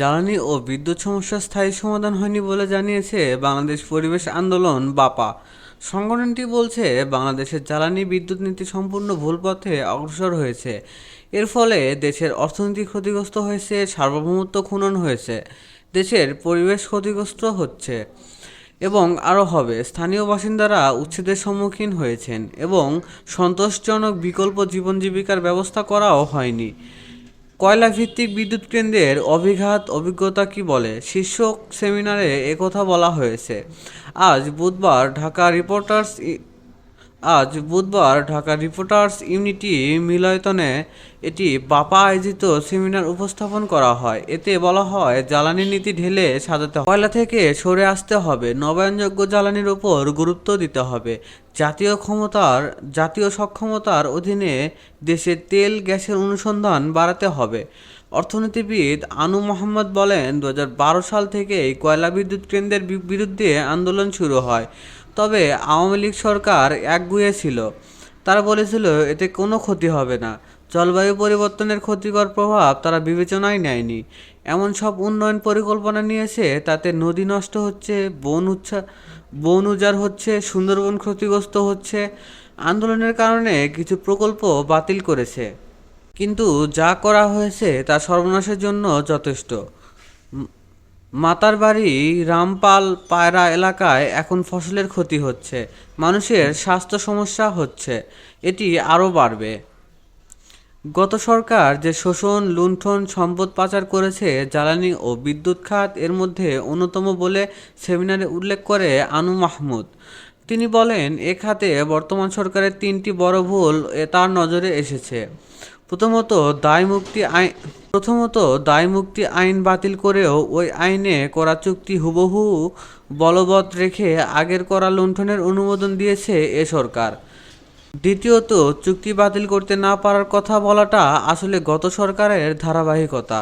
জ্বালানি ও বিদ্যুৎ সমস্যার স্থায়ী সমাধান হয়নি বলে জানিয়েছে বাংলাদেশ পরিবেশ আন্দোলন, বাপা। সংগঠনটি বলছে, বাংলাদেশের জ্বালানি বিদ্যুৎ নীতি সম্পূর্ণ ভুল পথে অগ্রসর হয়েছে। এর ফলে দেশের অর্থনীতি ক্ষতিগ্রস্ত হয়েছে, সার্বভৌমত্ব ক্ষুণ্ণ হয়েছে, দেশের পরিবেশ ক্ষতিগ্রস্ত হচ্ছে এবং আরও হবে। স্থানীয় বাসিন্দারা উচ্ছেদের সম্মুখীন হয়েছেন এবং সন্তোষজনক বিকল্প জীবন জীবিকার ব্যবস্থা করাও হয়নি। কয়লা ভিত্তিক বিদ্যুৎ কেন্দ্রের অভিঘাত অভিজ্ঞতা কি বলে? শীর্ষক সেমিনারে একথা বলা হয়েছে। আজ বুধবার ঢাকা রিপোর্টার্স আজ বুধবার ঢাকা রিপোর্টার্স ইউনিটি মিলনায়তনে এটি বাপা আয়োজিত সেমিনার উপস্থাপন করা হয়। এতে বলা হয় জ্বালানি নীতি ঢেলে সাজাতে। কয়লা থেকে সরে আসতে হবে, নবায়নযোগ্য জ্বালানির উপর গুরুত্ব দিতে হবে। জাতীয় ক্ষমতার, জাতীয় সক্ষমতার অধীনে দেশে তেল, গ্যাসের অনুসন্ধান বাড়াতে হবে। অর্থনীতিবিদ আনু মোহাম্মদ বলেন দু হাজার বারো সাল থেকেই কয়লা বিদ্যুৎ কেন্দ্রের বিরুদ্ধে আন্দোলন শুরু হয়। তবে আওয়ামী লীগ সরকার একগুঁয়ে ছিল। তারা বলেছিল, এতে কোনো ক্ষতি হবে না। জলবায়ু পরিবর্তনের ক্ষতিকর প্রভাব তারা বিবেচনায় নেয়নি। এমন সব উন্নয়ন পরিকল্পনা নিয়েছে, তাতে নদী নষ্ট হচ্ছে, বন উচ্ছা, বন উজাড় হচ্ছে, সুন্দরবন ক্ষতিগ্রস্ত হচ্ছে। আন্দোলনের কারণে কিছু প্রকল্প বাতিল করেছে। কিন্তু যা করা হয়েছে তা সর্বনাশের জন্য যথেষ্ট। মাতারবাড়ি রামপাল পায়রা এলাকায় এখন ফসলের ক্ষতি হচ্ছে, মানুষের স্বাস্থ্য সমস্যা হচ্ছে, এটি আরও বাড়বে। গত সরকার যে শোষণ, লুণ্ঠন, সম্পদ পাচার করেছে জ্বালানি ও বিদ্যুৎ খাত, এর মধ্যে অন্যতম বলে সেমিনারে উল্লেখ করে আনু মাহমুদ। তিনি বলেন, এ খাতে বর্তমান সরকারের তিনটি বড় ভুল তার নজরে এসেছে। প্রথমত দায় মুক্তি আইন প্রথমত দায় মুক্তি আইন বাতিল করেও ওই আইনে করা চুক্তি হুবহু বলবৎ রেখে আগের করা লুণ্ঠনের অনুমোদন দিয়েছে এ সরকার। দ্বিতীয়ত, চুক্তি বাতিল করতে না পারার কথা বলাটা আসলে গত সরকারের ধারাবাহিকতা।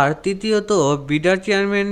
আর তৃতীয়ত, বিডার চেয়ারম্যান